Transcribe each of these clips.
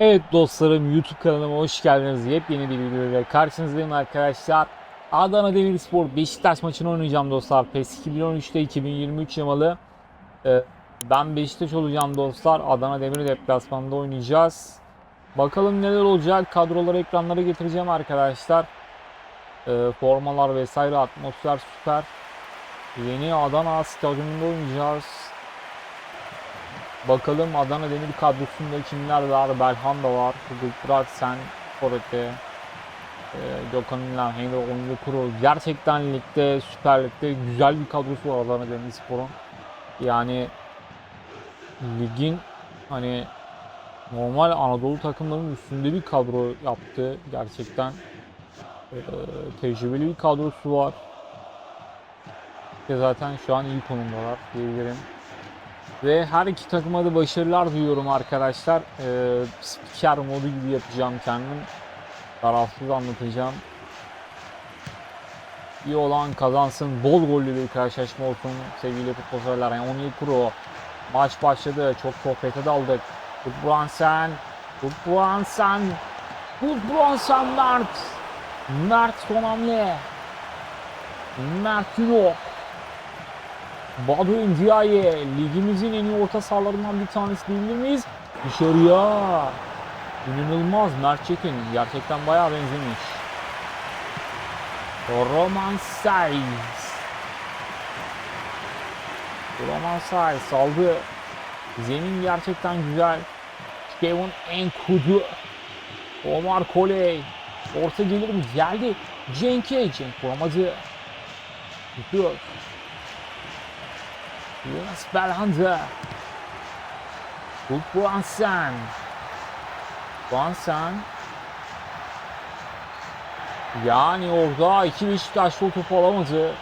Evet dostlarım YouTube kanalıma hoş geldiniz. Yepyeni bir videoyla karşınızdayım arkadaşlar. Adana Demirspor Beşiktaş maçını oynayacağım dostlar. PES 2013'te 2023 yamalı. Ee, ben Beşiktaş olacağım dostlar. Adana Demir deplasmanında oynayacağız. Bakalım neler olacak. Kadroları ekranlara getireceğim arkadaşlar. Ee, formalar vesaire atmosfer süper. Yeni Adana stadyumunda oynayacağız. Bakalım Adana Demir kadrosunda kimler var? Belhan da var. Gültürat Sen, Forete, e, Gökhan Ünlem, Henry Onyekuru. Gerçekten ligde, Süper Lig'de güzel bir kadrosu var Adana Demirspor'un. Yani ligin hani normal Anadolu takımlarının üstünde bir kadro yaptı gerçekten. E, tecrübeli bir kadrosu var. Ve zaten şu an iyi konumdalar diyebilirim. Ve her iki takıma da başarılar diliyorum arkadaşlar. Ee, spiker modu gibi yapacağım kendim. Tarafsız anlatacağım. İyi olan kazansın. Bol gollü bir karşılaşma olsun sevgili futbol severler. Yani Onyekuru maç başladı. Çok sohbete daldık. Gudbrandsen. Gudbrandsen. Gudbrandsen Mert. Mert son hamle. Mert Günok. Badu Ndiaye ligimizin en iyi orta sahalarından bir tanesi diyebilir miyiz? Dışarıya. İnanılmaz Mert Çetin. Gerçekten bayağı benzemiş. Roman Saiz. Roman Saiz saldı. Zemin gerçekten güzel. Kevin Enkudu. Omar Koley. Orta gelir mi? Geldi. Cenk'e. Cenk vuramadı. Tutuyor. Jonas Belhanda. Bu Buansan. Buansan. Yani orada iki Beşiktaşlı topu alamadı.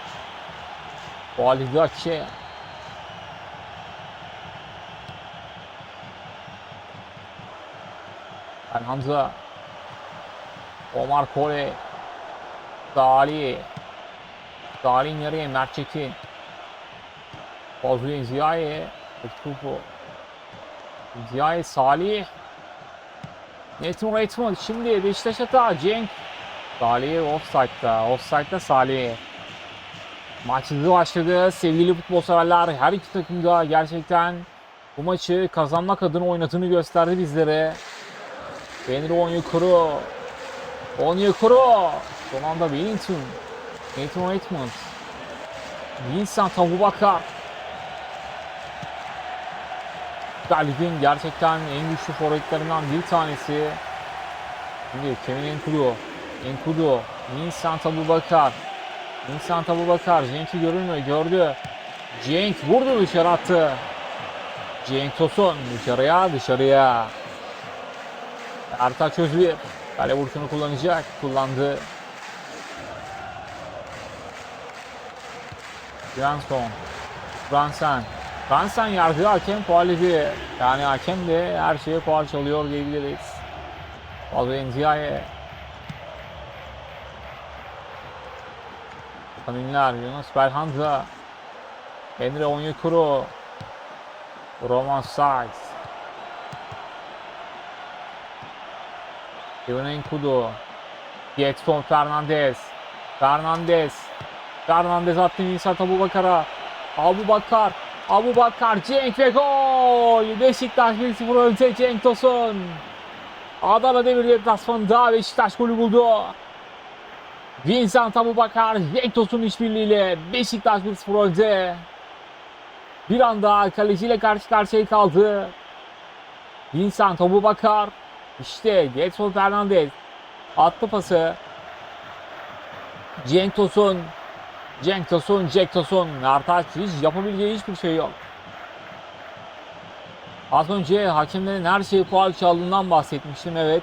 Validache. Belhanda. Omar Kole. Salih. Salih nereye? Mert Çetin. Fazlı Ziyaye. Topu. Ziyaye Salih. Nathan Redmond şimdi Beşiktaş hata. Cenk. Salih offside'da. Offside'da Salih. Maç hızlı başladı. Sevgili futbol severler her iki takım da gerçekten bu maçı kazanmak adına oynadığını gösterdi bizlere. Benri Onyekuru. Onyekuru. Son anda Wellington. Nathan Redmond. Vincent Abubakar. Süper Lig'in gerçekten en güçlü forvetlerinden bir tanesi. Şimdi Kevin Enkudu. Enkudu. Vincent Abubakar. Vincent Abubakar. Cenk'i görülmüyor. Gördü. Cenk vurdu dışarı attı. Cenk Tosun dışarıya dışarıya. Ertaç Özbir. Kale vuruşunu kullanacak. Kullandı. Jansson. Bransen. Bransen yargı hakem ediyor. Yani hakem de her şeye faal çalıyor diyebiliriz. Fazla Ndiaye. Kanunlar Yunus Belhanda. Emre Onyekuru. Roman Saiz. Kevin Enkudu. Getson Fernandez. Fernandez. Fernandez attı Nisan Abu Bakar'a. Abu Bakar. Abu Bakar. Cenk ve gol. Beşiktaş 1-0 önde Cenk Tosun. Adana Demir deplasmanında Beşiktaş golü buldu. Vincent Abu Bakar. Cenk Tosun işbirliğiyle Beşiktaş 1-0 önde. Bir anda kaleciyle karşı karşıya kaldı. Vincent Abu Bakar. İşte Getson Fernandez. Attı pası. Cenk Tosun. Cenk Tosun, Cenk Tosun. Ertaç hiç yapabileceği hiçbir şey yok. Az önce hakemlerin her şeyi faal çaldığından bahsetmiştim. Evet.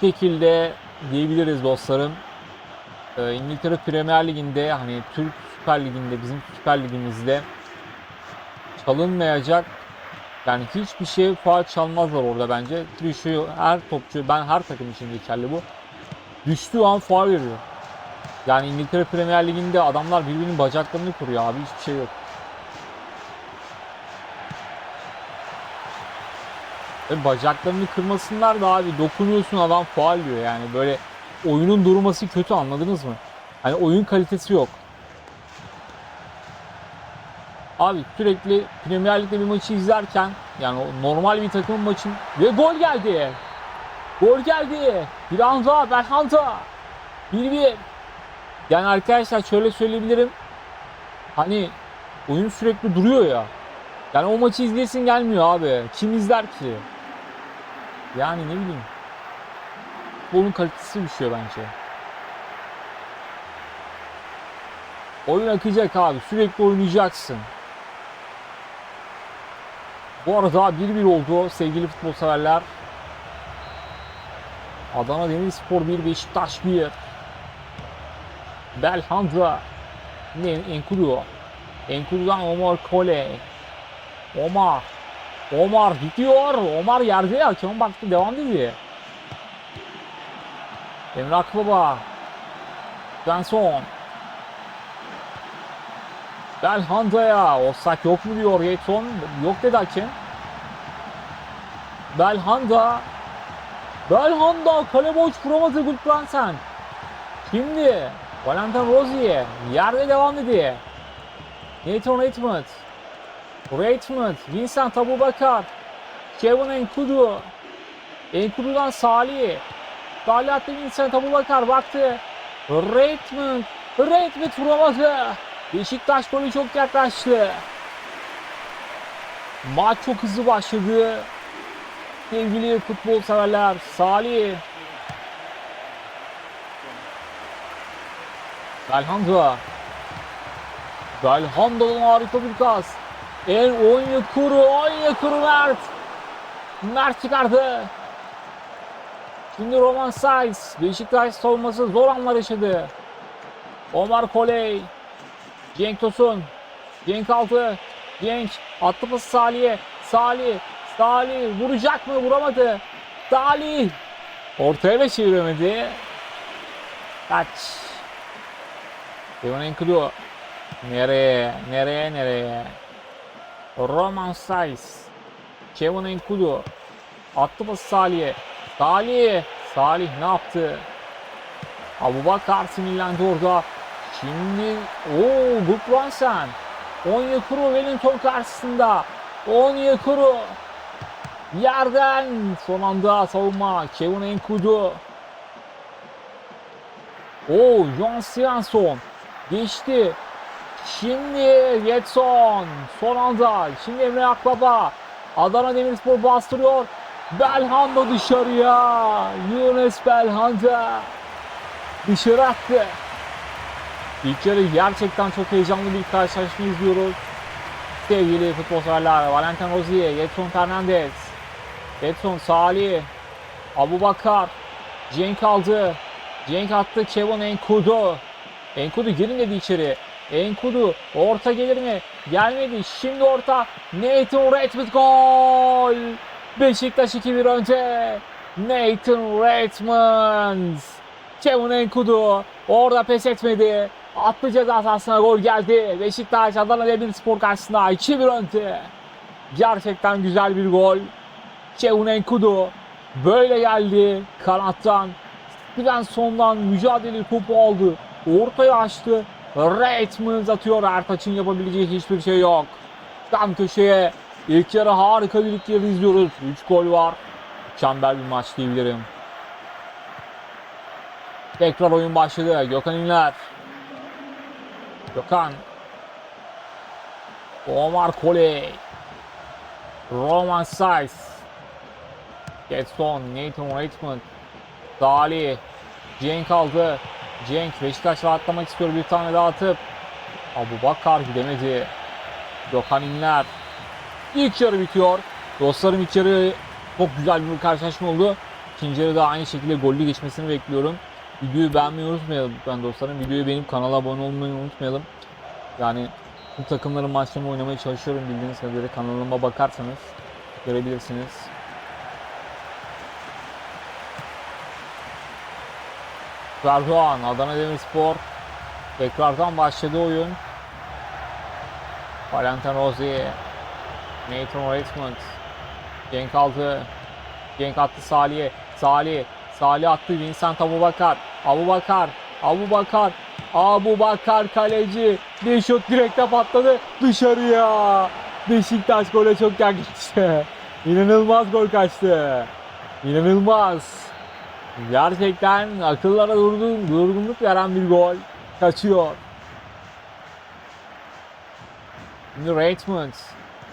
Şekilde diyebiliriz dostlarım. Ee, İngiltere Premier Ligi'nde hani Türk Süper Ligi'nde bizim Süper Ligimizde çalınmayacak yani hiçbir şey faal çalmazlar orada bence. Düşüyor her topçu ben her takım için geçerli bu. Düştüğü an faal veriyor. Yani İngiltere Premier Ligi'nde adamlar birbirinin bacaklarını kuruyor abi hiçbir şey yok. Ve bacaklarını kırmasınlar da abi dokunuyorsun adam faal diyor yani böyle oyunun durması kötü anladınız mı? Hani oyun kalitesi yok. Abi sürekli Premier Lig'de bir maçı izlerken yani normal bir takımın maçın ve gol geldi. Gol geldi. Bir anda Belhanda. 1-1. Yani arkadaşlar şöyle söyleyebilirim. Hani oyun sürekli duruyor ya. Yani o maçı izleyesin gelmiyor abi. Kim izler ki? Yani ne bileyim. Futbolun kalitesi düşüyor bence. Oyun akacak abi. Sürekli oynayacaksın. Bu arada 1-1 oldu sevgili futbol severler. Adana Demirspor 1, Beşiktaş 1. Belhanda. Ne Enkudu. Enkudu'dan Omar Kole. Omar. Omar gidiyor. Omar yerde ya. Hakem baktı devam dedi. Emre Akbaba. Benson. Belhanda'ya. Offside yok mu diyor Yetson. Yok dedi hakem. Belhanda. Belhanda kale boş vuramadı Gulbrandsen. Şimdi Valentin Rozier yerde devam dedi. Nathan Redmond. Redmond, Vincent Abubakar. Kevin Enkudu. Enkudu'dan Salih. Salih attı Vincent Abubakar baktı. Redmond. Redmond vuramadı. Beşiktaş golü çok yaklaştı. Maç çok hızlı başladı. Sevgili futbol severler. Salih. Belhanda. Belhanda'dan harika bir kas. El Onyekuru, Onyekuru Mert. Mert çıkardı. Şimdi Roman Saiz. Beşiktaş savunması zor anlar yaşadı. Omar Koley. Cenk Tosun. Cenk altı. Cenk attı pası Salih'e. Salih. Salih vuracak mı? Vuramadı. Salih. Ortaya da çeviremedi. Kaç. Enkudu. Nereye? Nereye? Nereye? Roman Saiz. Kevin Enkudu. Attı pası Salih'e. Salih. Salih ne yaptı? Abubakar sinirlendi orada. Şimdi ooo Gudbrandsen. Onyekuru Wellington karşısında. Onyekuru. Yerden son anda savunma. Kevin Enkudu. Oo John Svensson. Geçti. Şimdi Jetson. Son anda. Şimdi Emre Akbaba. Adana Demirspor bastırıyor. Belhanda dışarıya. Yunus Belhanda. Dışarı attı. İlk yarı gerçekten çok heyecanlı bir karşılaşma izliyoruz. Sevgili futbol severler. Valentin Rozier, Jetson Fernandez. Jetson Salih. Abubakar. Cenk aldı. Cenk attı. Kevin Enkudu. Enkudu girin dedi içeri. Enkudu orta gelir mi? Gelmedi. Şimdi orta. Nathan Redmond gol. Beşiktaş 2-1 önce. Nathan Redmond. Kevin Enkudu orada pes etmedi. Attı ceza sahasına gol geldi. Beşiktaş Adana Demirspor karşısında 2-1 önde. Gerçekten güzel bir gol. Kevin Enkudu böyle geldi kanattan. Svenson'dan mücadele topu aldı. Ortaya açtı. Redmond atıyor. Ertaç'ın yapabileceği hiçbir şey yok. Tam köşeye. İlk yarı harika bir ilk yarı izliyoruz. 3 gol var. Mükemmel bir maç diyebilirim. Tekrar oyun başladı. Gökhan İnler. Gökhan. Omar Koley. Roman Saiz. Getson. Nathan Redmond. Salih. Cenk aldı. Cenk Beşiktaş rahatlamak istiyor bir tane daha atıp. Abu Bakar gidemedi. Gökhan İnler. İlk yarı bitiyor. Dostlarım ilk yarı çok güzel bir karşılaşma oldu. İkinci yarıda aynı şekilde gollü geçmesini bekliyorum. Videoyu beğenmeyi unutmayalım ben dostlarım. Videoyu beğenip kanala abone olmayı unutmayalım. Yani bu takımların maçlarını oynamaya çalışıyorum bildiğiniz kadarıyla kanalıma bakarsanız görebilirsiniz. Erdoğan, Adana Demirspor tekrardan başladı oyun. Valentin Rozier, Nathan Redmond, Cenk aldı. Cenk attı Salih'e. Salih. Salih attı. Vincent Abu Bakar. Abu Bakar. Abu Bakar. Abu Bakar kaleci. Bir şut direkte patladı. Dışarıya. Beşiktaş gole çok yaklaştı. İnanılmaz gol kaçtı. İnanılmaz. Gerçekten akıllara durgun, durgunluk veren bir gol. Kaçıyor. Şimdi Redmond.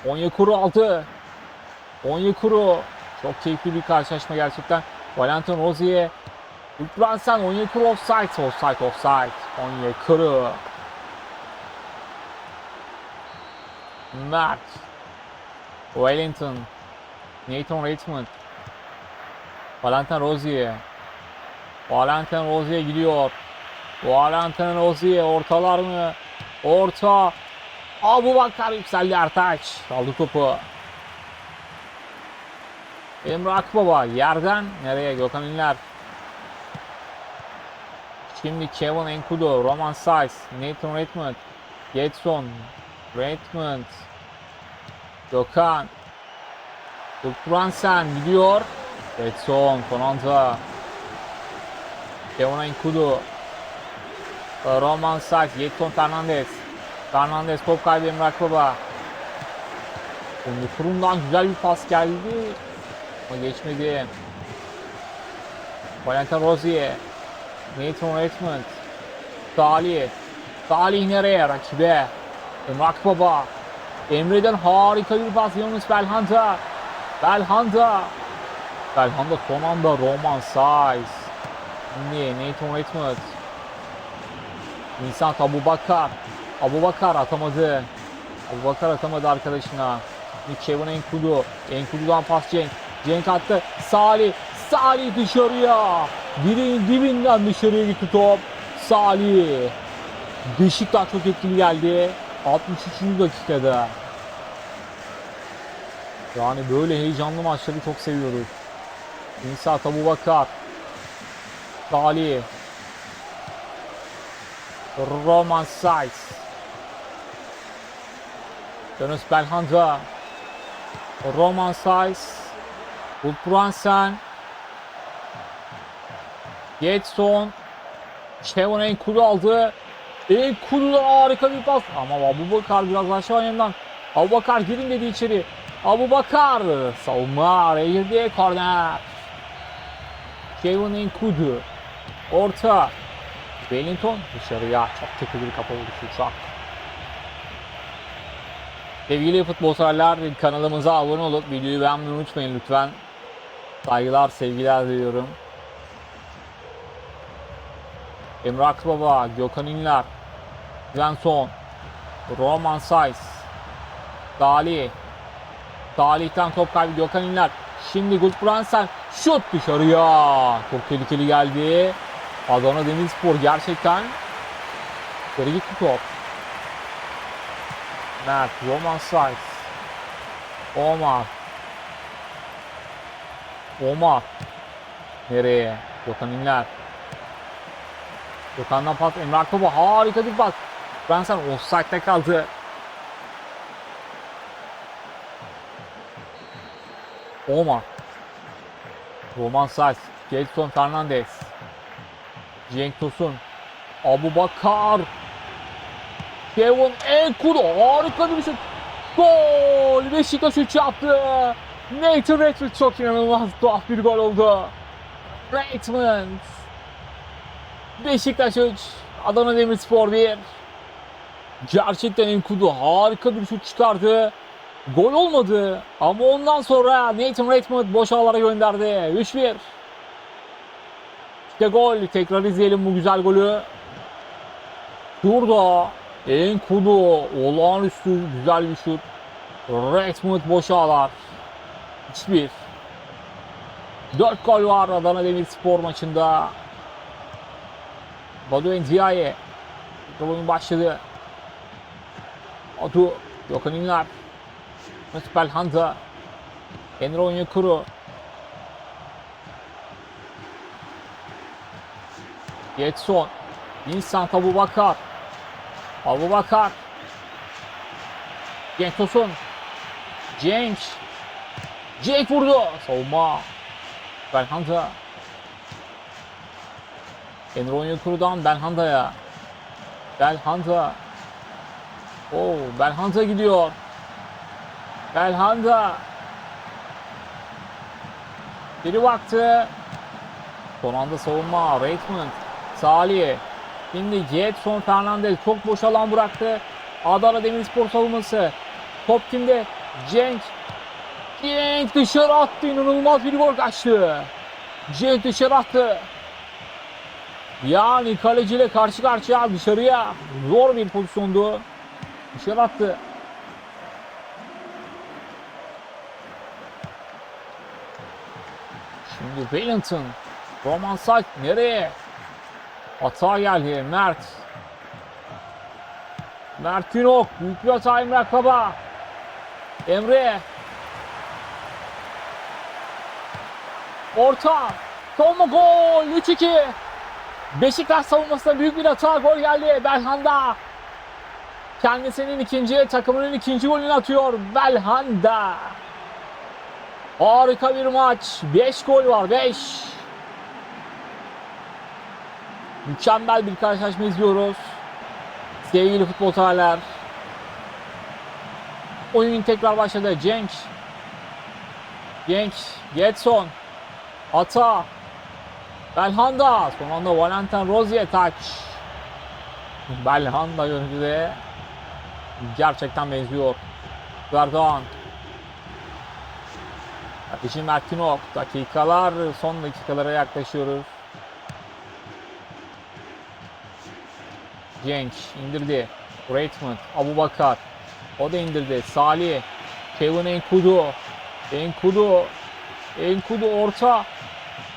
Onyekuru aldı. Onyekuru. Çok keyifli bir karşılaşma gerçekten. Valentin Rozier. Ultransen Onyekuru offside. Offside offside. Onyekuru. Mert. Wellington. Nathan Redmond. Valentin Rozier. Valentin Rozier gidiyor. Valentin Rozier ortalar mı? Orta. Abu Bakar yükseldi Ertaç. Aldı topu. Emre Akbaba yerden nereye? Gökhan İnler. Şimdi Kevin Enkudu, Roman Saiz, Nathan Redmond, Getson, Redmond, Gökhan, Gulbrandsen gidiyor. Getson son Kevin Enkudu, Roman Saiz, Getson Fernandez, Fernandez top kaybı Emre Akbaba. Kurum'dan güzel bir pas geldi. Ama geçmedi. Valentin Rozier. Nathan Redmond. Salih. Salih nereye? Rakibe. Emre Akbaba. Emre'den harika bir pas. Yunus Belhanda. Belhanda. Belhanda son anda Roman Saiz. Şimdi Nathan Redmond. Nisan Abu Bakar. Abu Bakar atamadı. Abu Bakar atamadı arkadaşına. Kevin Enkudu. Enkudu'dan pas Cenk. Cenk attı. Salih. Salih dışarıya. Direğin dibinden dışarıya gitti top. Salih. Beşiktaş çok etkili geldi. 63. dakikada. Yani böyle heyecanlı maçları çok seviyoruz. İnsa Abu Bakar. Salih. Roman Saiz. Yunus Belhanda. Roman Saiz. Ulpransen. Getson. Kevin Enkudu aldı. Enkudu'dan harika bir pas. Ama Abu Bakar biraz aşağı yandan. Abu Bakar girin dedi içeri. Abu Bakar. Savunma araya girdi. Korner. Kevin Enkudu. Orta. Wellington dışarıya. Çok kötü bir kapalı vuruş uçak. Sevgili futbol severler kanalımıza abone olup videoyu beğenmeyi unutmayın lütfen. Saygılar, sevgiler diliyorum. Emre Akbaba, Gökhan İnler, Svensson, Roman Saiz, Salih, Salih'ten top kaybı Gökhan İnler. Şimdi Gulbrandsen şut dışarıya. Çok tehlikeli geldi. Adana Demirspor gerçekten geri gitti top. Mert, Roman Saiz, Omar, Omar. Nereye? Gökhan İnler. Gökhan'dan pas Emre Akbaba harika bir pas. Branson offside'de kaldı. Omar. Roman Saiz. Gelson Fernandez. Cenk Tosun. Abu Bakar. Kevin Enkudu harika bir şut. Gol! Beşiktaş 3 yaptı. Nathan Redmond çok inanılmaz tuhaf bir gol oldu. Redmond. Beşiktaş 3, Adana Demirspor 1. Gerçekten Enkudu harika bir şut çıkardı. Gol olmadı ama ondan sonra Nathan Redmond boş ağlara gönderdi. 3-1. İşte gol. Tekrar izleyelim bu güzel golü. Şurada Enkudu olağanüstü güzel bir şut. Redmond boş ağlar. 3-1. 4 gol var Adana Demirspor maçında. Badu Ndiaye. Oyun başladı. Atu Gökhan İnler. Mesut Belhanda. Emre Onyekuru. Getson. Vincent Abu Bakar. Abu Bakar. Cenk Tosun. Cenk. Cenk vurdu. Savunma. Belhanda. Emre Onyekuru'dan Belhanda'ya. Belhanda. Oo, Belhanda gidiyor. Belhanda. Biri baktı. Son anda savunma. Reitman. Salih. Şimdi Jetson Fernandez çok boş alan bıraktı. Adana Demirspor savunması. Top kimde? Cenk. Cenk dışarı attı. İnanılmaz bir gol kaçtı. Cenk dışarı attı. Yani kaleciyle karşı karşıya dışarıya. Zor bir pozisyondu. Dışarı attı. Şimdi Wellington. Roman Sack nereye? Hata geldi. Mert. Mert Günok. Büyük bir hata Emre Akbaba. Emre. Orta. Savunma gol. 3-2. Beşiktaş savunmasında büyük bir hata. Gol geldi. Belhanda. Kendisinin ikinci, takımının ikinci golünü atıyor. Belhanda. Harika bir maç. 5 gol var. 5. Mükemmel bir karşılaşma izliyoruz. Sevgili futbol severler. Oyun tekrar başladı. Cenk. Cenk. Getson. Ata. Belhanda. Son anda Valentin Rozier taç. Belhanda yönünde gerçekten benziyor. Verdan. Kardeşim Erkinok. Dakikalar son dakikalara yaklaşıyoruz. Cenk indirdi. Reitman, Abu Bakar. O da indirdi. Salih. Kevin Enkudu. Enkudu. Enkudu orta.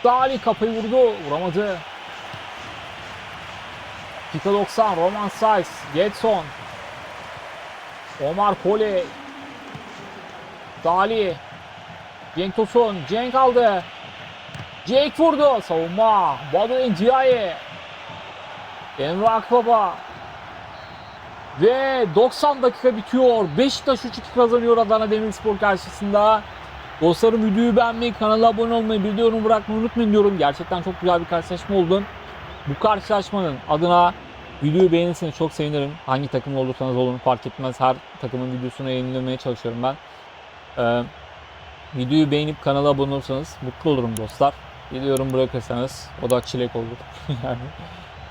Salih kafayı vurdu. Vuramadı. Dakika 90. Roman Saiz. Getson. Omar Kole. Salih. Cenk Tosun. Cenk aldı. Cenk vurdu. Savunma. Badu Ndiaye. Emre Akbaba. Ve 90 dakika bitiyor. Beşiktaş 3-2 kazanıyor Adana Demirspor karşısında. Dostlarım videoyu beğenmeyi, kanala abone olmayı, bir de yorum bırakmayı unutmayın diyorum. Gerçekten çok güzel bir karşılaşma oldu. Bu karşılaşmanın adına videoyu beğenirseniz çok sevinirim. Hangi takımda olursanız olun fark etmez. Her takımın videosunu yayınlamaya çalışıyorum ben. Ee, videoyu beğenip kanala abone olursanız mutlu olurum dostlar. Bir de bırakırsanız o da çilek olur. yani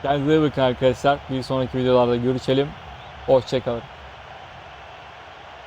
Kendinize iyi bakın arkadaşlar. Bir sonraki videolarda görüşelim. Hoşçakalın.